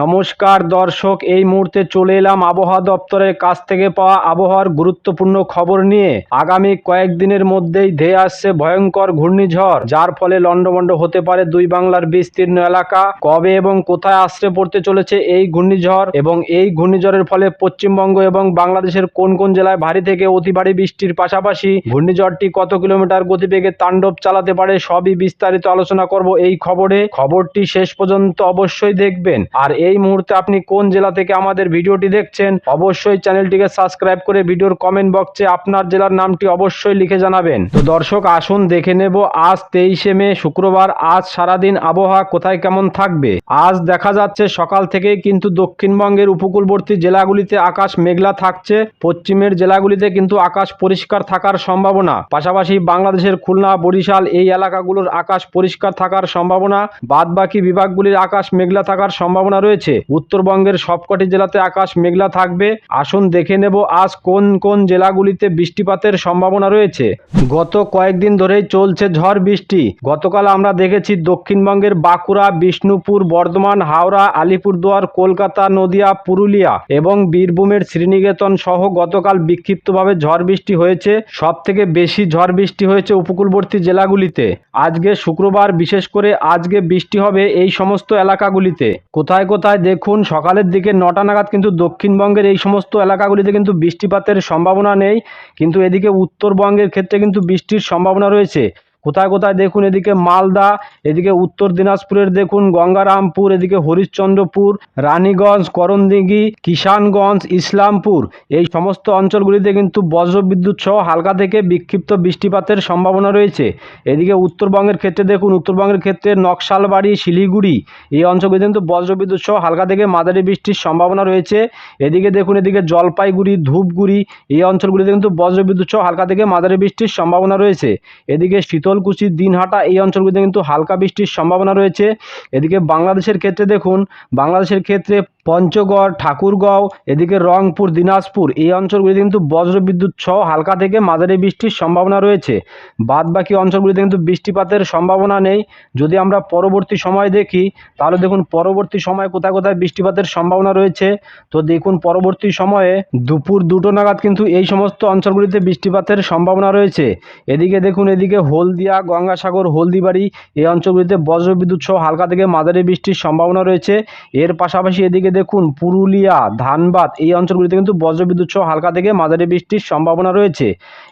নমস্কার দর্শক, এই মুহূর্তে চলে এলাম আবহাওয়া দপ্তরের কাছ থেকে পাওয়া আবহাওয়ার গুরুত্বপূর্ণ খবর নিয়ে। আগামী কয়েকদিনের মধ্যেই ধেয়ে আসছে ভয়ঙ্কর ঘূর্ণিঝড়, যার ফলে লন্ডভন্ড হতে পারে দুই বাংলার বিস্তীর্ণ এলাকা। কবে এবং কোথায় আশ্রে পড়তে চলেছে এই ঘূর্ণিঝড় এবং এই ঘূর্ণিঝড়ের ফলে পশ্চিমবঙ্গ এবং বাংলাদেশের কোন কোন জেলায় ভারী থেকে অতি ভারী বৃষ্টির পাশাপাশি ঘূর্ণিঝড়টি কত কিলোমিটার গতিবেগে তাণ্ডব চালাতে পারে সবই বিস্তারিত আলোচনা করব এই খবরে। খবরটি শেষ পর্যন্ত অবশ্যই দেখবেন। আর এই মুহূর্তে আপনি কোন জেলা থেকে আমাদের ভিডিওটি দেখছেন, অবশ্যই চ্যানেলটিকে সাবস্ক্রাইব করে ভিডিওর কমেন্ট বক্সে আপনার জেলার নামটি অবশ্যই লিখে জানাবেন। তো দর্শক, আসুন দেখে নেব, আজ তেইশে মে, শুক্রবার, আজ সারাদিন আবহাওয়া কোথায় কেমন থাকবে? আজ দেখা যাচ্ছে সকাল থেকেই কিন্তু দক্ষিণবঙ্গের উপকূলবর্তী জেলাগুলিতে আকাশ মেঘলা থাকছে, পশ্চিমের জেলাগুলিতে কিন্তু আকাশ পরিষ্কার থাকার সম্ভাবনা। পাশাপাশি বাংলাদেশের খুলনা, বরিশাল এই এলাকাগুলোর আকাশ পরিষ্কার থাকার সম্ভাবনা। বাদ বাকি বিভাগগুলির আকাশ মেঘলা থাকার সম্ভাবনা রয়েছে। উত্তরবঙ্গের সবকটি জেলাতে আকাশ মেঘলা থাকবে। আসুন দেখে নেব আজ কোন কোন জেলাগুলিতে বৃষ্টিপাতের সম্ভাবনা রয়েছে। গত কয়েকদিন ধরেই চলছে ঝড় বৃষ্টি। গতকাল আমরা দেখেছি দক্ষিণবঙ্গের বাঁকুড়া, বিষ্ণুপুর, বর্ধমান, হাওড়া, আলিপুরদুয়ার, কলকাতা, নদিয়া, পুরুলিয়া এবং বীরভূমের শ্রীনিকেতন সহ গতকাল বিক্ষিপ্তভাবে ঝড় বৃষ্টি হয়েছে। সব থেকে বেশি ঝড় বৃষ্টি হয়েছে উপকূলবর্তী জেলাগুলিতে। আজকে শুক্রবার বিশেষ করে আজকে বৃষ্টি হবে এই সমস্ত এলাকাগুলিতে। কোথায় কোথায় দেখুন, সকালের দিকে নটা নাগাদ কিন্তু দক্ষিণবঙ্গের এই সমস্ত এলাকাগুলিতে কিন্তু বৃষ্টিপাতের সম্ভাবনা নেই। কিন্তু এদিকে উত্তরবঙ্গের ক্ষেত্রে কিন্তু বৃষ্টির সম্ভাবনা রয়েছে। কোথায় কোথায় দেখুন, এদিকে মালদা, এদিকে উত্তর দিনাজপুরের দেখুন, গঙ্গারামপুর, এদিকে হরিশ্চন্দ্রপুর, রানীগঞ্জ, করণদিঘি, কিষানগঞ্জ, ইসলামপুর। এই সমস্ত অঞ্চলগুলিতে কিন্তু বজ্রবিদ্যুৎ সহ হালকা থেকে বিক্ষিপ্ত বৃষ্টিপাতের সম্ভাবনা রয়েছে। এদিকে উত্তরবঙ্গের ক্ষেত্রে দেখুন, উত্তরবঙ্গের ক্ষেত্রে নকশালবাড়ি, শিলিগুড়ি, এই অঞ্চলগুলিতে কিন্তু বজ্রবিদ্যুৎ সহ হালকা থেকে মাঝারি বৃষ্টির সম্ভাবনা রয়েছে। এদিকে দেখুন, এদিকে জলপাইগুড়ি, ধূপগুড়ি, এই অঞ্চলগুলিতে কিন্তু বজ্রবিদ্যুৎ সহ হালকা থেকে মাঝারি বৃষ্টির সম্ভাবনা রয়েছে। এদিকে শীতলকুচি দিনহাটা এই অঞ্চলগুলিতে কিন্তু হালকা বৃষ্টির সম্ভাবনা রয়েছে। এদিকে বাংলাদেশের ক্ষেত্রে দেখুন, বাংলাদেশের ক্ষেত্রে পঞ্চগড়, ঠাকুরগাঁও, এদিকে রংপুর, দিনাজপুর, এই অঞ্চলগুলিতে কিন্তু বজ্রবিদ্যুৎ সহ হালকা থেকে মাঝারি বৃষ্টির সম্ভাবনা রয়েছে। বাদ বাকি অঞ্চলগুলিতে কিন্তু বৃষ্টিপাতের সম্ভাবনা নেই। যদি আমরা পরবর্তী সময় দেখি, তাহলে দেখুন পরবর্তী সময় কোথায় কোথায় বৃষ্টিপাতের সম্ভাবনা রয়েছে। তো দেখুন পরবর্তী সময়ে দুপুর দুটো নাগাদ কিন্তু এই সমস্ত অঞ্চলগুলিতে বৃষ্টিপাতের সম্ভাবনা রয়েছে। এদিকে দেখুন, এদিকে হলদিয়া, গঙ্গাসাগর, হলদিবাড়ি, এই অঞ্চলগুলিতে বজ্রবিদ্যুৎ সহ হালকা থেকে মাঝারি বৃষ্টির সম্ভাবনা রয়েছে। এর পাশাপাশি এদিকে দেখুন, পুরুলিয়া, ধানবাদ এই অঞ্চলগুলিতে কিন্তু বজ্রবিদ্যুৎ সহ হালকা থেকে মাঝারি বৃষ্টির সম্ভাবনা রয়েছে।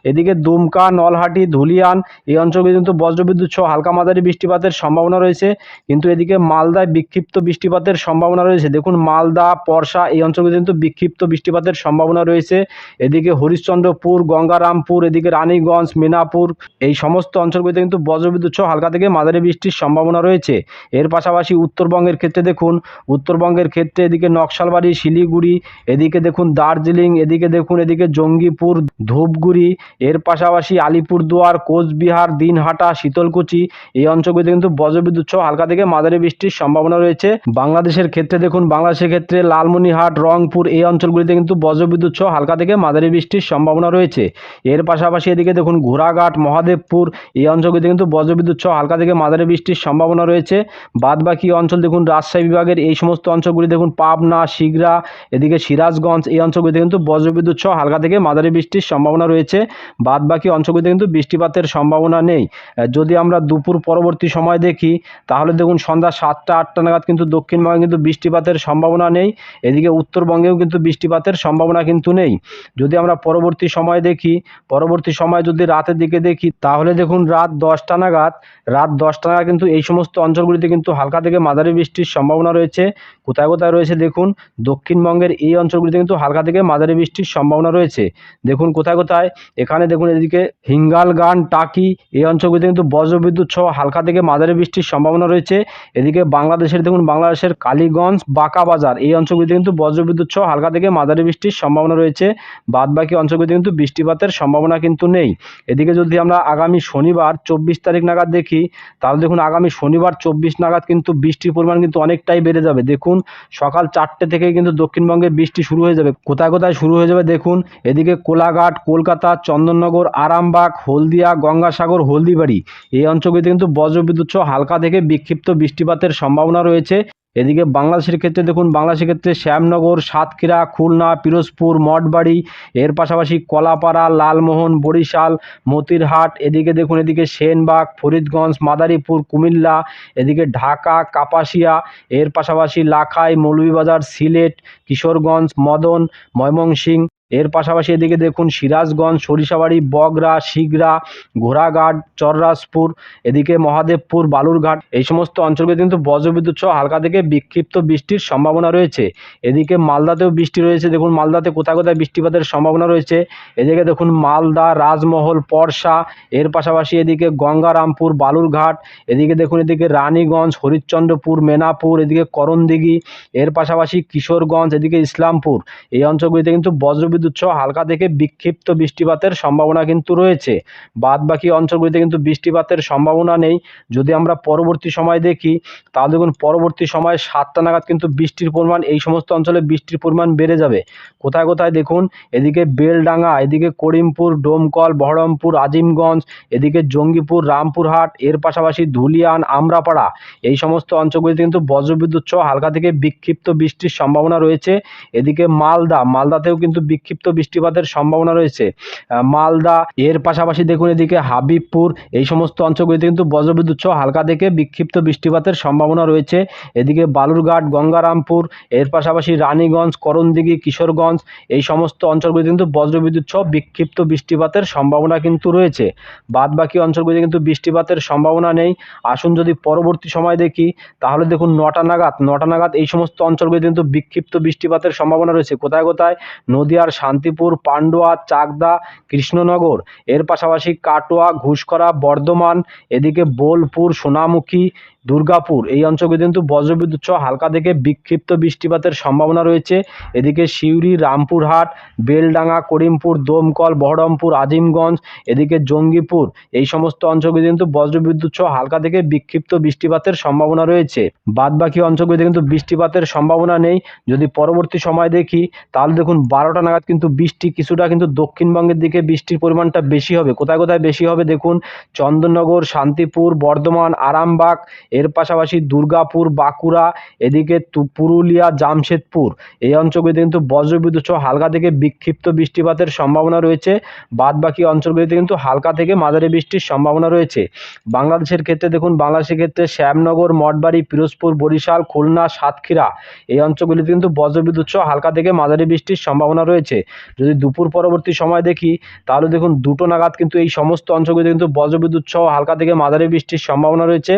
এদিকে দুমকা, নলহাটি, ধুলিয়ান এই অঞ্চলগুলিতে কিন্তু বজ্রবিদ্যুৎ সহ হালকা মাঝারি বৃষ্টিপাতের সম্ভাবনা রয়েছে। কিন্তু এদিকে মালদায় বিক্ষিপ্ত বৃষ্টিপাতের সম্ভাবনা রয়েছে। দেখুন, মালদা, পরশা এই অঞ্চলগুলিতে কিন্তু বিক্ষিপ্ত বৃষ্টিপাতের সম্ভাবনা রয়েছে। এদিকে হরিশ্চন্দ্রপুর, গঙ্গারামপুর, এদিকে রানীগঞ্জ, মিনাপুর এই সমস্ত অঞ্চলগুলিতে কিন্তু বজ্রবিদ্যুৎ সহ হালকা থেকে মাঝারি বৃষ্টির সম্ভাবনা রয়েছে। এর পাশাপাশি উত্তরবঙ্গের ক্ষেত্রে দেখুন, উত্তরবঙ্গের ক্ষেত্রে এদিকে নকশালবাড়ি, শিলিগুড়ি, এদিকে দেখুন দার্জিলিং, এদিকে দেখুন এদিকে জঙ্গিপুর, ধূপগুড়ি, এর পাশাপাশি আলিপুরদুয়ার, কোচবিহার, দিনহাটা, শীতলকুচি, এই অঞ্চলগুলিতে কিন্তু বজ্রবিদ্যুৎ সহ হালকা থেকে মাঝারি বৃষ্টির সম্ভাবনা রয়েছে। বাংলাদেশের ক্ষেত্রে দেখুন, বাংলাদেশের ক্ষেত্রে লালমনিহাট রংপুর, এই অঞ্চলগুলিতে কিন্তু বজ্রবিদ্যুৎ সহ হালকা থেকে মাঝারি বৃষ্টির সম্ভাবনা রয়েছে। এর পাশাপাশি এদিকে দেখুন, ঘোড়াঘাট, মহাদেবপুর, এই অঞ্চলগুলিতে কিন্তু বজ্রবিদ্যুৎ সহ হালকা থেকে মাঝারি বৃষ্টির সম্ভাবনা রয়েছে। বাদ বাকি অঞ্চল দেখুন, রাজশাহী বিভাগের এই সমস্ত অঞ্চলগুলি দেখুন পাবনা, শিগরা, এদিকে সিরাজগঞ্জ, এই অঞ্চলগুলিতে কিন্তু বজ্রবিদ্যুৎ সহ হালকা থেকে মাঝারি বৃষ্টির সম্ভাবনা রয়েছে। বাদ বাকি অঞ্চলগুলিতে কিন্তু বৃষ্টিপাতের সম্ভাবনা নেই। যদি আমরা দুপুর পরবর্তী সময় দেখি, তাহলে দেখুন সন্ধ্যা সাতটা, আটটা নাগাদ কিন্তু দক্ষিণবঙ্গে কিন্তু বৃষ্টিপাতের সম্ভাবনা নেই। এদিকে উত্তরবঙ্গেও কিন্তু বৃষ্টিপাতের সম্ভাবনা কিন্তু নেই। যদি আমরা পরবর্তী সময় দেখি, পরবর্তী সময় যদি রাতের দিকে দেখি, তাহলে দেখুন রাত দশটা নাগাদ, রাত দশটা নাগাদ কিন্তু এই সমস্ত অঞ্চলগুলিতে কিন্তু হালকা থেকে মাঝারি বৃষ্টির সম্ভাবনা রয়েছে। কোথায় কোথায় রয়েছে দেখুন। দক্ষিণবঙ্গের এই অঞ্চলগুলিতে কিন্তু হালকা থেকে মাঝারি বৃষ্টির সম্ভাবনা রয়েছে। দেখুন কোথায় কোথায়, এখানে দেখুন এদিকে হিঙ্গালগান টাকি, এই অঞ্চলগুলিতে কিন্তু বজ্রবিদ্যুৎ সহ হালকা থেকে মাঝারি বৃষ্টির সম্ভাবনা রয়েছে। এদিকে বাংলাদেশের, দেখুন বাংলাদেশের কালীগঞ্জ বাঁকা বাজার এই অঞ্চলগুলিতে কিন্তু বজ্রবিদ্যুৎ সহ হালকা থেকে মাঝারি বৃষ্টির সম্ভাবনা রয়েছে। বাদ বাকি অঞ্চলগুলিতে কিন্তু বৃষ্টিপাতের সম্ভাবনা কিন্তু নেই। এদিকে যদি আমরা আগামী শনিবার চব্বিশ তারিখ নাগাদ দেখি, তাহলে দেখুন আগামী শনিবার চব্বিশ নাগাদ কিন্তু বৃষ্টির পরিমাণ কিন্তু অনেকটাই বেড়ে যাবে। দেখুন সকাল চারটে থেকে কিন্তু দক্ষিণবঙ্গে বৃষ্টি শুরু হয়ে যাবে। কোথায় কোথায় শুরু হয়ে যাবে দেখুন। এদিকে কোলাঘাট, কলকাতা, চন্দননগর, আরামবাগ, হলদিয়া, গঙ্গাসাগর, হলদিবাড়ি। এই অঞ্চলগুলিতে কিন্তু বজ্রবিদ্যুৎ সহ হালকা থেকে বিক্ষিপ্ত বৃষ্টিপাতের সম্ভাবনা রয়েছে। এদিকে বাংলাদেশের ক্ষেত্রে দেখুন, বাংলাদেশের ক্ষেত্রে শ্যামনগর, সাতক্ষীরা, খুলনা, পিরোজপুর, মঠবাড়ি, এর পাশাপাশি কলাপাড়া, লালমোহন, বরিশাল, মতিরহাট, এদিকে দেখুন, এদিকে সেনবাগ, ফরিদগঞ্জ, মাদারীপুর, কুমিল্লা, এদিকে ঢাকা, কাপাসিয়া, এর পাশাপাশি লাখাই, মৌলভীবাজার, সিলেট, কিশোরগঞ্জ, মদন, ময়মনসিংহ। এর পাশাপাশি এদিকে দেখুন সিরাজগঞ্জ, সরিষাবাড়ি, বগরা, শিগরা, ঘোড়াঘাট, চররাজপুর, এদিকে মহাদেবপুর, বালুরঘাট, এই সমস্ত অঞ্চলগুলিতে কিন্তু বজ্রবিদ্যুৎ সহ হালকা থেকে বিক্ষিপ্ত বৃষ্টির সম্ভাবনা রয়েছে। এদিকে মালদাতেও বৃষ্টি রয়েছে। দেখুন মালদাতে কোথায় কোথায় বৃষ্টিপাতের সম্ভাবনা রয়েছে। এদিকে দেখুন মালদা, রাজমহল, পরশা, এর পাশাপাশি এদিকে গঙ্গারামপুর, বালুরঘাট, এদিকে দেখুন এদিকে রানীগঞ্জ, হরিশ্চন্দ্রপুর, মেনাপুর, এদিকে করণদিঘি, এর পাশাপাশি কিশোরগঞ্জ, এদিকে ইসলামপুর। এই অঞ্চলগুলিতে কিন্তু বজ্রবিদ্যুৎ সহ হালকা থেকে বিক্ষিপ্ত বৃষ্টিপাতের সম্ভাবনা কিন্তু রয়েছে। বাদ বাকি অঞ্চলগুলিতে কিন্তু বৃষ্টিপাতের সম্ভাবনা নেই। যদি আমরা পরবর্তী সময় দেখি, তাহলে দেখুন পরবর্তী সময় সাতটা নাগাদ কিন্তু বৃষ্টির পরিমাণ, এই সমস্ত অঞ্চলে বৃষ্টির পরিমাণ বেড়ে যাবে। কোথায় কোথায় দেখুন, এদিকে বেলডাঙ্গা, এদিকে করিমপুর, ডোমকল, বহরমপুর, আজিমগঞ্জ, এদিকে জঙ্গিপুর, রামপুরহাট, এর পাশাপাশি ধুলিয়ান, আমরাপাড়া, এই সমস্ত অঞ্চলগুলিতে কিন্তু বজ্রবিদ্যুৎ সহ হালকা থেকে বিক্ষিপ্ত বৃষ্টির সম্ভাবনা রয়েছে। এদিকে মালদা, মালদাতেও কিন্তু বিক্ষিপ্ত বৃষ্টিপাতের সম্ভাবনা রয়েছে। মালদা, এর পাশাপাশি দেখুন এদিকে হাবিবপুর, এই সমস্ত অঞ্চলগুলিতে কিন্তু বজ্রবিদ্যুৎ সহ হালকা থেকে বিক্ষিপ্ত বৃষ্টিপাতের সম্ভাবনা রয়েছে। এদিকে বালুরঘাট, গঙ্গারামপুর, এর পাশাপাশি রানীগঞ্জ, করণদিঘি, কিশোরগঞ্জ, এই সমস্ত অঞ্চলগুলিতে কিন্তু বজ্রবিদ্যুৎ সহ বিক্ষিপ্ত বৃষ্টিপাতের সম্ভাবনা কিন্তু রয়েছে। বাদ বাকি অঞ্চলগুলিতে কিন্তু বৃষ্টিপাতের সম্ভাবনা নেই। আসুন যদি পরবর্তী সময় দেখি, তাহলে দেখুন নটা নাগাদ নটা নাগাদ এই সমস্ত অঞ্চলগুলিতে কিন্তু বিক্ষিপ্ত বৃষ্টিপাতের সম্ভাবনা রয়েছে। কোথায় কোথায়? নদিয়ার শান্তিপুর পান্ডুয়া চাকদা কৃষ্ণনগর। এর পাশাপাশি কাটোয়া ঘুষকরা বর্ধমান এদিকে বোলপুর সোনামুখী দুর্গাপুর। এই অঞ্চলগুলিতে কিন্তু বজ্রবিদ্যুৎ সহ হালকা থেকে বিক্ষিপ্ত বৃষ্টিপাতের সম্ভাবনা রয়েছে। এদিকে সিউড়ি, রামপুরহাট, বেলডাঙ্গা, করিমপুর, দমকল, বহরমপুর, আজিমগঞ্জ, এদিকে জঙ্গিপুর, এই সমস্ত অঞ্চলে কিন্তু বজ্রবিদ্যুৎ সহ হালকা থেকে বিক্ষিপ্ত বৃষ্টিপাতের সম্ভাবনা রয়েছে। বাদ বাকি অঞ্চলগুলিতে কিন্তু বৃষ্টিপাতের সম্ভাবনা নেই। যদি পরবর্তী সময় দেখি, তাহলে দেখুন বারোটা নাগাদ কিন্তু বৃষ্টি কিছুটা কিন্তু দক্ষিণবঙ্গের দিকে বৃষ্টির পরিমাণটা বেশি হবে। কোথায় কোথায় বেশি হবে দেখুন? চন্দননগর, শান্তিপুর, বর্ধমান, আরামবাগ এর পাশাপাশি দুর্গাপুর, বাঁকুড়া, এদিকে পুরুলিয়া, জামশেদপুর। এই অঞ্চলগুলিতে কিন্তু বজ্রবিদ্যুৎ সহ হালকা থেকে বিক্ষিপ্ত বৃষ্টিপাতের সম্ভাবনা রয়েছে। বাদ বাকি অঞ্চলগুলিতে কিন্তু হালকা থেকে মাঝারি বৃষ্টির সম্ভাবনা রয়েছে। বাংলাদেশের ক্ষেত্রে দেখুন, বাংলাদেশের ক্ষেত্রে শ্যামনগর, মঠবাড়ি, পিরোজপুর, বরিশাল, খুলনা, সাতক্ষীরা এই অঞ্চলগুলিতে কিন্তু বজ্রবিদ্যুৎ সহ হালকা থেকে মাঝারি বৃষ্টির সম্ভাবনা রয়েছে। যদি দুপুর পরবর্তী সময় দেখি, তাহলে দেখুন দুটো নাগাদ কিন্তু এই সমস্ত অঞ্চলগুলিতে কিন্তু বজ্রবিদ্যুৎ সহ হালকা থেকে মাঝারি বৃষ্টির সম্ভাবনা রয়েছে।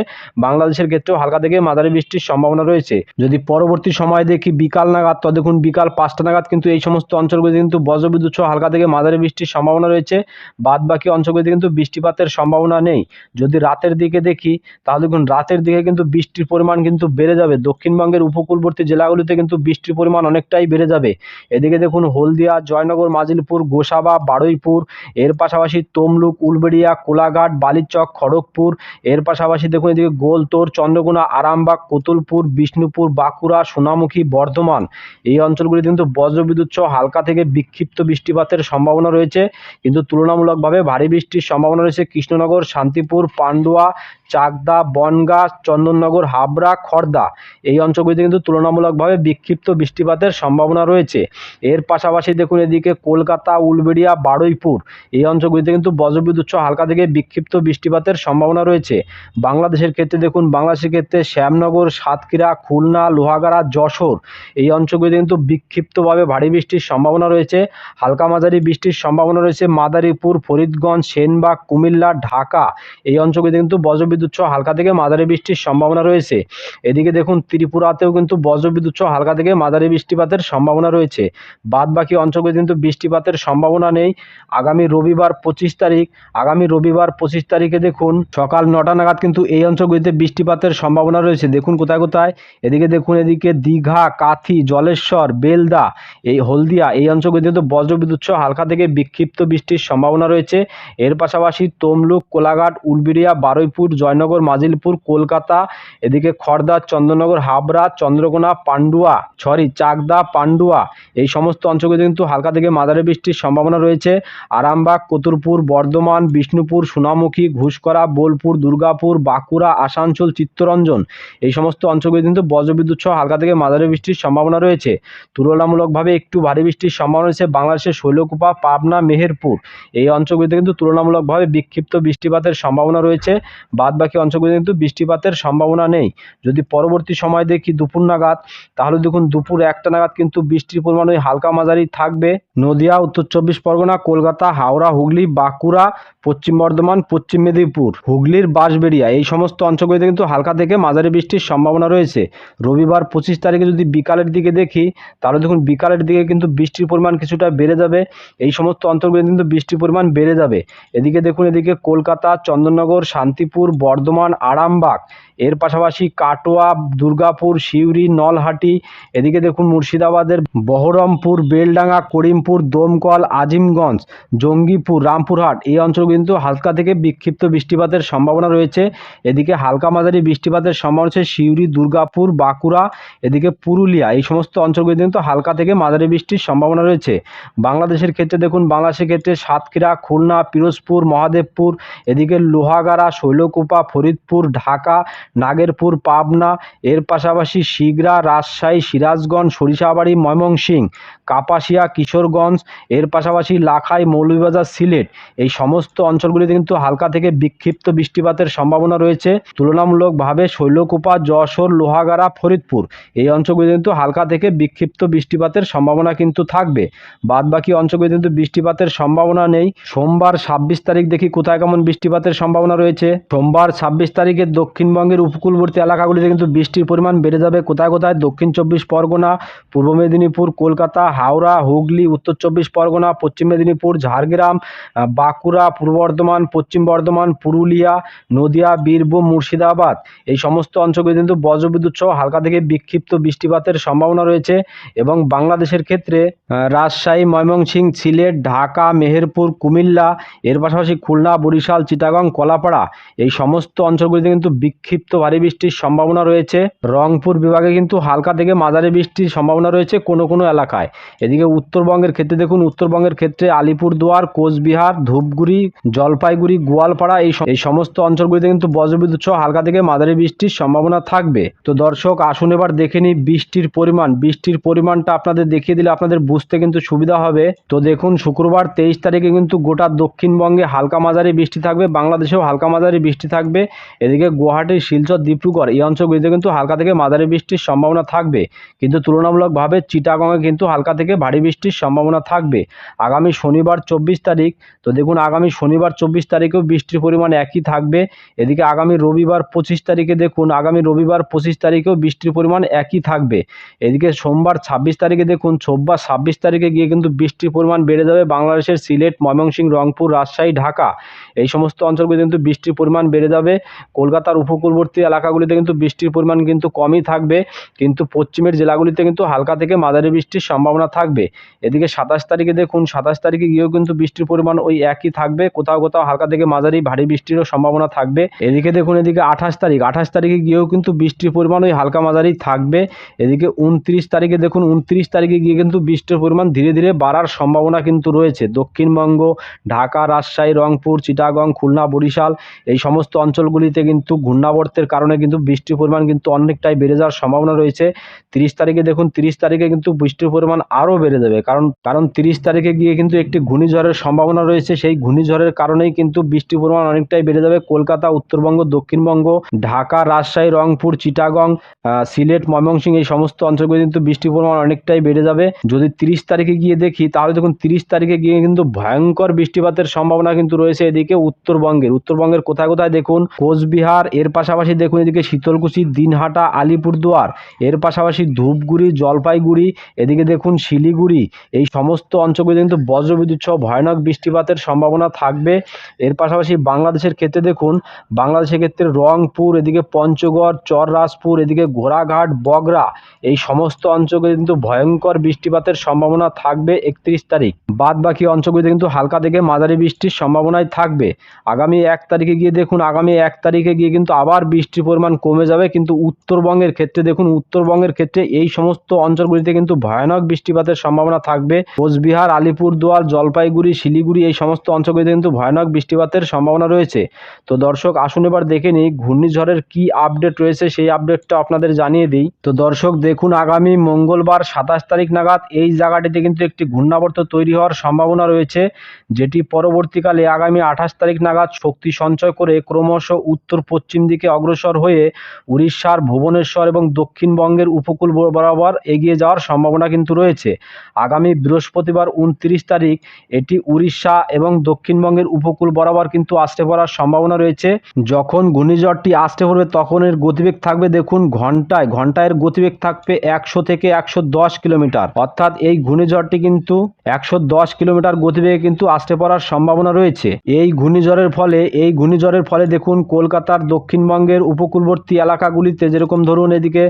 বাংলাদেশের ক্ষেত্রেও হালকা থেকে মাঝারি বৃষ্টির সম্ভাবনা রয়েছে। যদি পরবর্তী সময় দেখি বিকাল নাগাদ তো দেখুন বিকাল পাঁচটা নাগাদ কিন্তু এই সমস্ত অঞ্চলগুলিতে কিন্তু বজ্রবিদ্যুৎ সহ হালকা থেকে মাঝারি বৃষ্টির সম্ভাবনা রয়েছে। বাদ বাকি অঞ্চলগুলিতে কিন্তু বৃষ্টিপাতের সম্ভাবনা নেই। যদি রাতের দিকে দেখি, তাহলে দেখুন রাতের দিকে কিন্তু বৃষ্টির পরিমাণ কিন্তু বেড়ে যাবে। দক্ষিণবঙ্গের উপকূলবর্তী জেলাগুলিতে কিন্তু বৃষ্টির পরিমাণ অনেকটাই বেড়ে যাবে। এদিকে দেখুন হলদিয়া, জয়নগর, মাজিলপুর, গোসাবা, বারুইপুর, এর পাশাপাশি তমলুক, উলবেড়িয়া, কোলাঘাট, বালিচক, খড়গপুর, এর পাশাপাশি দেখুন এদিকে গোলতোর চন্দ্রকোনা, আরামবাগ কতুলপুর বিষ্ণুপুর, বাঁকুড়া, সোনামুখী, বর্ধমান। এই অঞ্চলগুলিতে কিন্তু বজ্রবিদ্যুৎ সহ হালকা থেকে বিক্ষিপ্ত বৃষ্টিপাতের সম্ভাবনা রয়েছে। কিন্তু তুলনামূলকভাবে ভারী বৃষ্টির সম্ভাবনা রয়েছে কৃষ্ণনগর, শান্তিপুর, পান্ডুয়া, চাকদা, বনগাঁ, চন্দননগর, হাবড়া খড়দা এই অঞ্চলগুলিতে কিন্তু তুলনামূলকভাবে বিক্ষিপ্ত বৃষ্টিপাতের সম্ভাবনা রয়েছে। এর পাশাপাশি দেখুন এদিকে কলকাতা, উলবেড়িয়া, বারুইপুর। এই অঞ্চলগুলিতে কিন্তু বজ্রবিদ্যুৎ সহ হালকা থেকে বিক্ষিপ্ত বৃষ্টিপাতের সম্ভাবনা রয়েছে। বাংলাদেশের ক্ষেত্রে দেখুন বাংলাদেশের ক্ষেত্রে শ্যামনগর, সাতক্ষীরা, খুলনা, লোহাগাড়া, যশোর এই অঞ্চলগুলিতে কিন্তু বিক্ষিপ্তভাবে ভারী বৃষ্টির সম্ভাবনা রয়েছে। হালকা মাঝারি বৃষ্টির সম্ভাবনা রয়েছে মাদারীপুর, ফরিদগঞ্জ, সেনবাগ, কুমিল্লা, ঢাকা এই অঞ্চলগুলিতে কিন্তু বজ্রবিদ্যুৎ সহ হালকা থেকে মাঝারি বৃষ্টির সম্ভাবনা রয়েছে। এদিকে দেখুন ত্রিপুরাতেও কিন্তু বজ্রবিদ্যুৎ সহ হালকা থেকে মাঝারি বৃষ্টিপাতের সম্ভাবনা রয়েছে। বাদ বাকি অঞ্চলগুলিতে কিন্তু বৃষ্টিপাতের সম্ভাবনা নেই। আগামী রবিবার পঁচিশ তারিখ, আগামী রবিবার পঁচিশ তারিখে দেখুন সকাল নটা নাগাদ কিন্তু এই অঞ্চলগুলিতে বৃষ্টিপাতের সম্ভাবনা রয়েছে। দেখুন কোথায় কোথায়। এদিকে দেখুন, এদিকে দীঘা, কাথি, জলেশ্বর, বেলদা, এই হলদিয়া, এই অঞ্চলগুলিতে কিন্তু বজ্রবিদ্যুৎ সহ হালকা থেকে বিক্ষিপ্ত বৃষ্টির সম্ভাবনা রয়েছে। এর পাশাপাশি তমলুক, কোলাঘাট, উলবেড়িয়া, বারুইপুর, জয়নগর, মাজিলপুর, কলকাতা, এদিকে খড়দা চন্দ্রনগর, হাবড়া, চন্দ্রকোনা, পান্ডুয়া সরি চাকদা, পান্ডুয়া, এই সমস্ত অঞ্চলগুলিতে কিন্তু হালকা থেকে মাঝারি বৃষ্টির সম্ভাবনা রয়েছে। আরামবাগ, কতুরপুর, বর্ধমান, বিষ্ণুপুর, সোনামুখী, ঘুষকরা, বোলপুর, দুর্গাপুর, বাঁকুড়া, আসানসোল পূর্বাঞ্চল চিত্তরঞ্জন। এই সমস্ত অঞ্চলগুলি কিন্তু বজ্রবিদ্যুৎ সহ হালকা থেকে মাঝারি বৃষ্টির সম্ভাবনা রয়েছে। তুলনামূলকভাবে একটু ভারী বৃষ্টির সম্ভাবনা রয়েছে বাংলাদেশের শৈলকুপা, পাবনা, মেহেরপুর। এই অঞ্চলগুলিতে কিন্তু তুলনামূলকভাবে বিক্ষিপ্ত বৃষ্টিপাতের সম্ভাবনা রয়েছে। বাদ বাকি অঞ্চলগুলিতে কিন্তু বৃষ্টিপাতের সম্ভাবনা নেই। যদি পরবর্তী সময় দেখি দুপুর নাগাদ, তাহলে দেখুন দুপুর একটা নাগাদ কিন্তু বৃষ্টির পরিমাণ ওই হালকা মাঝারি থাকবে। নদিয়া, উত্তর চব্বিশ পরগনা, কলকাতা, হাওড়া, হুগলি, বাঁকুড়া, পশ্চিম বর্ধমান, পশ্চিম মেদিনীপুর। হুগলির বাঁশবেড়িয়া, এই সমস্ত অঞ্চলগুলিতে কিন্তু হালকা থেকে মাঝারি বৃষ্টির সম্ভাবনা রয়েছে। রবিবার পঁচিশ তারিখে যদি বিকালের দিকে দেখি, তাহলে দেখুন বিকালের দিকে কিন্তু বৃষ্টির পরিমাণ কিছুটা বেড়ে যাবে। এই সমস্ত অঞ্চলগুলিতে কিন্তু বৃষ্টির পরিমাণ বেড়ে যাবে। এদিকে দেখুন, এদিকে কলকাতা, চন্দননগর, শান্তিপুর, বর্ধমান, আরামবাগ, এর পাশাপাশি কাটোয়া, দুর্গাপুর, সিউড়ি, নলহাটি, এদিকে দেখুন মুর্শিদাবাদের বহরমপুর, বেলডাঙ্গা, করিমপুর, দমকল, আজিমগঞ্জ, জঙ্গিপুর, রামপুরহাট, এই অঞ্চল কিন্তু হালকা থেকে বিক্ষিপ্ত বৃষ্টিপাতের সম্ভাবনা রয়েছে। এদিকে হালকা মাঝারি বৃষ্টিপাতের সম্ভাবনা রয়েছে সিউড়ি, দুর্গাপুর, বাঁকুড়া, এদিকে পুরুলিয়া। এই সমস্ত অঞ্চলগুলিতে কিন্তু হালকা থেকে মাঝারি বৃষ্টির সম্ভাবনা রয়েছে। বাংলাদেশের ক্ষেত্রে দেখুন, বাংলাদেশের ক্ষেত্রে সাতক্ষীরা, খুলনা, পিরোজপুর, মহাদেবপুর, এদিকে লোহাগাড়া, শৈলকুপা, ফরিদপুর, ঢাকা, নাগেরপুর, পাবনা, এর পাশাপাশি শিগরা, রাজশাহী, সিরাজগঞ্জ, সরিষাবাড়ি, ময়মনসিংহ। কাপাসিয়া, কিশোরগঞ্জ, এর পাশাপাশি লাখাই, মৌলভীবাজার, সিলেট। এই সমস্ত অঞ্চলগুলিতে কিন্তু হালকা থেকে বিক্ষিপ্ত বৃষ্টিপাতের সম্ভাবনা রয়েছে। তুলনামূলকভাবে শৈলকুপা, যশোর, লোহাগাড়া, ফরিদপুর এই অঞ্চলগুলিতে কিন্তু হালকা থেকে বিক্ষিপ্ত বৃষ্টিপাতের সম্ভাবনা কিন্তু থাকবে। বাদ বাকি অঞ্চলগুলিতে কিন্তু বৃষ্টিপাতের সম্ভাবনা নেই। সোমবার ছাব্বিশ তারিখ দেখি কোথায় কেমন বৃষ্টিপাতের সম্ভাবনা রয়েছে। সোমবার ছাব্বিশ তারিখে দক্ষিণবঙ্গের উপকূলবর্তী এলাকাগুলিতে কিন্তু বৃষ্টির পরিমাণ বেড়ে যাবে। কোথায় কোথায়? দক্ষিণ চব্বিশ পরগনা, পূর্ব মেদিনীপুর, কলকাতা হাওড়া, হুগলি, উত্তর চব্বিশ পরগনা, পশ্চিম মেদিনীপুর, ঝাড়গ্রাম বাঁকুড়া, পূর্ব বর্ধমান, পশ্চিম বর্ধমান, পুরুলিয়া, নদিয়া, বীরভূম, মুর্শিদাবাদ। এই সমস্ত অঞ্চলগুলি কিন্তু বজ্রবিদ্যুৎ সহ হালকা থেকে বিক্ষিপ্ত বৃষ্টিপাতের সম্ভাবনা রয়েছে এবং বাংলাদেশের ক্ষেত্রে রাজশাহী ময়মনসিংহ সিলেট, ঢাকা, মেহেরপুর, কুমিল্লা, এর পাশাপাশি খুলনা, বরিশাল, চিটাগং, কলাপাড়া, এই সমস্ত অঞ্চলগুলিতে কিন্তু বিক্ষিপ্ত ভারী বৃষ্টির সম্ভাবনা রয়েছে। রংপুর বিভাগে কিন্তু হালকা থেকে মাঝারি বৃষ্টির সম্ভাবনা রয়েছে কোনো কোনো এলাকায়। এদিকে উত্তরবঙ্গের ক্ষেত্রে দেখুন, উত্তরবঙ্গের ক্ষেত্রে আলিপুরদুয়ার, কোচবিহার, ধূপগুড়ি, জলপাইগুড়ি, গোয়ালপাড়া এই এই সমস্ত অঞ্চলগুলিতে কিন্তু বজ্রবিদ্যুৎ সহ হালকা থেকে মাঝারি বৃষ্টির সম্ভাবনা থাকবে। তো দর্শক, আসুন এবার দেখে নিই বৃষ্টির পরিমাণ। বৃষ্টির পরিমাণটা আপনাদের দেখিয়ে দিলে আপনাদের বুঝতে কিন্তু সুবিধা হবে। তো দেখুন, শুক্রবার তেইশ তারিখে কিন্তু গোটা দক্ষিণবঙ্গে হালকা মাঝারি বৃষ্টি থাকবে, বাংলাদেশেও হালকা মাঝারি বৃষ্টি থাকবে। এদিকে গুয়াহাটি, শিলচর, ডিব্রুগড় এই অঞ্চলগুলিতে কিন্তু হালকা থেকে মাঝারি বৃষ্টির সম্ভাবনা থাকবে। কিন্তু তুলনামূলকভাবে চিটাগংয়ে কিন্তু হালকা থেকে ভারী বৃষ্টির সম্ভাবনা থাকবে। আগামী শনিবার চব্বিশ তারিখ, তো দেখুন আগামী শনিবার চব্বিশ তারিখেও বৃষ্টির পরিমাণ একই থাকবে। এদিকে আগামী রবিবার পঁচিশ তারিখে দেখুন, আগামী রবিবার পঁচিশ তারিখেও বৃষ্টির পরিমাণ একই থাকবে। এদিকে সোমবার ছাব্বিশ তারিখে দেখুন, সোমবার ছাব্বিশ তারিখে গিয়ে কিন্তু বৃষ্টির পরিমাণ বেড়ে যাবে বাংলাদেশের সিলেট, ময়মনসিংহ, রংপুর, রাজশাহী, ঢাকা। এই সমস্ত অঞ্চলগুলিতে কিন্তু বৃষ্টির পরিমাণ বেড়ে যাবে। কলকাতার উপকূলবর্তী এলাকাগুলিতে কিন্তু বৃষ্টির পরিমাণ কিন্তু কমই থাকবে। কিন্তু পশ্চিমের জেলাগুলিতে কিন্তু হালকা থেকে মাঝারি বৃষ্টির সম্ভাবনা থাকবে। এদিকে সাতাশ তারিখে দেখুন, সাতাশ তারিখে গিয়েও কিন্তু বৃষ্টির পরিমাণ ওই একই থাকবে। কোথাও কোথাও হালকা থেকে মাঝারি ভারী বৃষ্টিরও সম্ভাবনা থাকবে। এদিকে দেখুন, এদিকে আঠাশ তারিখ, আঠাশ তারিখে গিয়েও কিন্তু বৃষ্টির পরিমাণ ওই হালকা মাঝারি থাকবে। এদিকে উনত্রিশ তারিখে দেখুন, উনত্রিশ তারিখে গিয়ে কিন্তু বৃষ্টির পরিমাণ ধীরে ধীরে বাড়ার সম্ভাবনা কিন্তু রয়েছে। দক্ষিণবঙ্গ, ঢাকা, রাজশাহী, রংপুর, চিটাগং, খুলনা, বরিশাল এই সমস্ত অঞ্চলগুলিতে কিন্তু ঘূর্ণাবর্তের কারণে কিন্তু বৃষ্টির পরিমাণ কিন্তু অনেকটাই বেড়ে যাওয়ার সম্ভাবনা রয়েছে। তিরিশ তারিখে দেখুন, তিরিশ তারিখে কিন্তু বৃষ্টির পরিমাণ আরও বেড়ে যাবে। কারণ কারণ তিরিশ তারিখে গিয়ে কিন্তু একটি ঘূর্ণিঝড়ের সম্ভাবনা রয়েছে। সেই ঘূর্ণিঝড়ের কারণেই কিন্তু বৃষ্টির পরিমাণ অনেকটাই বেড়ে যাবে। কলকাতা, উত্তরবঙ্গ, দক্ষিণবঙ্গ, ঢাকা, রাজশাহী, রংপুর, চিটাগং সিলেট, ময়মনসিংহ এই সমস্ত অঞ্চলগুলি কিন্তু বৃষ্টির পরিমাণ অনেকটাই বেড়ে যাবে। যদি তিরিশ তারিখে গিয়ে দেখি, তাহলে দেখুন তিরিশ তারিখে গিয়ে কিন্তু ভয়ঙ্কর বৃষ্টিপাতের সম্ভাবনা কিন্তু রয়েছে এদিকে উত্তরবঙ্গের। উত্তরবঙ্গের কোথায় কোথায় দেখুন? কোচবিহার, এর পাশাপাশি দেখুন এদিকে শীতলকুচি, দিনহাটা, আলিপুরদুয়ার, এর পাশাপাশি ধূপগুড়ি, জলপাইগুড়ি, এদিকে দেখুন শিলিগুড়ি, এই সমস্ত অঞ্চলগুলিতে কিন্তু বজ্রবিদ্যুৎ সহ ভয়ানক বৃষ্টিপাতের সম্ভাবনা থাকবে। এর পাশাপাশি বাংলাদেশের ক্ষেত্রে দেখুন, বাংলাদেশের ক্ষেত্রে রংপুর, এদিকে পঞ্চগড়, চররাজপুর, এদিকে ঘোড়াঘাট, বগরা, এই সমস্ত অঞ্চলে কিন্তু ভয়ঙ্কর বৃষ্টিপাতের সম্ভাবনা থাকবে একত্রিশ তারিখ। বাদ বাকি অঞ্চলগুলিতে কিন্তু হালকা থেকে মাঝারি বৃষ্টির সম্ভাবনাই থাকবে। আগামী এক তারিখে গিয়ে দেখুন, আগামী এক তারিখে গিয়ে কিন্তু আবার বৃষ্টির পরিমাণ কমে যাবে। কিন্তু উত্তরবঙ্গের ক্ষেত্রে দেখুন, উত্তরবঙ্গের ক্ষেত্রে এই সমস্ত অঞ্চলগুলিতে কিন্তু ভয়ানক বৃষ্টিপাতের সম্ভাবনা থাকবে। কোচবিহার, আলিপুরদুয়ার, জলপাইগুড়ি, শিলিগুড়ি এই সমস্ত অঞ্চলগুলিতে কিন্তু ভয়ানক বৃষ্টিপাতের সম্ভাবনা রয়েছে। তো দর্শক, আসুন এবার দেখে নিই ঘূর্ণিঝড়ের কি আপডেট রয়েছে, সেই আপডেটটা আপনাদের জানিয়ে দিই। তো দর্শক, দেখুন আগামী মঙ্গলবার সাতাশ তারিখ নাগাদ এই জায়গাটিতে কিন্তু একটি ঘূর্ণাবর্ত তৈরি হওয়ার সম্ভাবনা রয়েছে, যেটি পরবর্তীকালে আগামী আঠাশ তারিখ নাগাদ শক্তি সঞ্চয় করে ক্রমশ উত্তর পশ্চিম দিকে অগ্রসর হয়ে উড়িষ্যার ভুবনেশ্বর এবং দক্ষিণবঙ্গের উপকূল বরাবর এগিয়ে যাওয়ার সম্ভাবনা কিন্তু রয়েছে। আগামী বৃহস্পতিবার উনত্রিশ তারিখ এটি উড়িষ্যা এবং দক্ষিণবঙ্গের উপকূল বরাবর কিন্তু আসতে পড়ার সম্ভাবনা রয়েছে। যখন ঘূর্ণিঝড়টি আসতে পড়বে তখন এর গতিবেগ থাকবে দেখুন ঘন্টায়। ঘন্টায় এর গতিবেগ থাকবে একশো থেকে একশো দশ কিলোমিটার। অর্থাৎ এই ঘূর্ণিঝড়টি কিন্তু একশো দশ কিলোমিটার গতিবেগে কিন্তু আসতে পড়ার সম্ভাবনা রয়েছে। এই ঘূর্ণিঝড়ের ফলে, এই ঘূর্ণিঝড়ের ফলে দেখুন কলকাতার দক্ষিণবঙ্গের উপকূলবর্তী এলাকাগুলিতে যেরকম ধরুন এদিকে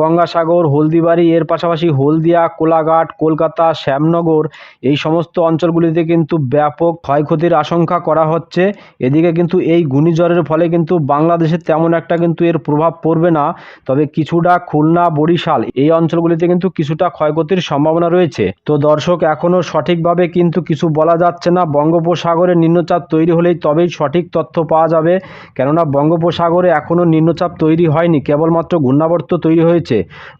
গঙ্গাসাগর, হলদিবাড়ি, এর পাশাপাশি হলদিয়া কোলাঘাট, কলকাতা, শ্যামনগর, এই সমস্ত অঞ্চলগুলিতে কিন্তু ব্যাপক ক্ষয়ক্ষতির আশঙ্কা করা হচ্ছে। এদিকে কিন্তু এই ঘূর্ণিঝড়ের ফলে কিন্তু বাংলাদেশে তেমন একটা কিন্তু এর প্রভাব পড়বে না। তবে কিছুটা খুলনা, বরিশাল এই অঞ্চলগুলিতে কিন্তু কিছুটা ক্ষয়ক্ষতির সম্ভাবনা রয়েছে। তো দর্শক এখনও সঠিকভাবে কিন্তু কিছু বলা যাচ্ছে না। বঙ্গোপসাগরে নিম্নচাপ তৈরি হলেই তবেই সঠিক তথ্য পাওয়া যাবে। কেননা বঙ্গোপসাগরে এখনও নিম্নচাপ তৈরি হয়নি। কেবলমাত্র ঘূর্ণাবর্ত তৈরি হয়েছে।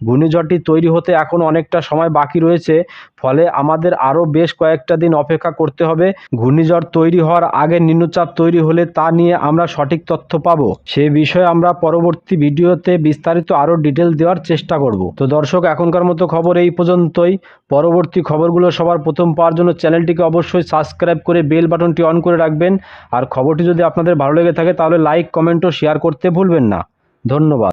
ঘূর্ণিঝড়টি তৈরি হতে এখন অনেকটা সময় বাকি রয়েছে। ফলে আমাদের আরও বেশ কয়েকটা দিন অপেক্ষা করতে হবে। ঘূর্ণিঝড় তৈরি হওয়ার আগে নিম্নচাপ তৈরি হলে তা নিয়ে আমরা সঠিক তথ্য পাব। সে বিষয়ে আমরা পরবর্তী ভিডিওতে বিস্তারিত আরও ডিটেল দেওয়ার চেষ্টা করব। তো দর্শক, এখনকার মতো খবর এই পর্যন্তই। পরবর্তী খবরগুলো সবার প্রথম পাওয়ার জন্য চ্যানেলটিকে অবশ্যই সাবস্ক্রাইব করে বেল বাটনটি অন করে রাখবেন। আর খবরটি যদি আপনাদের ভালো লেগে থাকে, তাহলে লাইক, কমেন্ট ও শেয়ার করতে ভুলবেন না। ধন্যবাদ।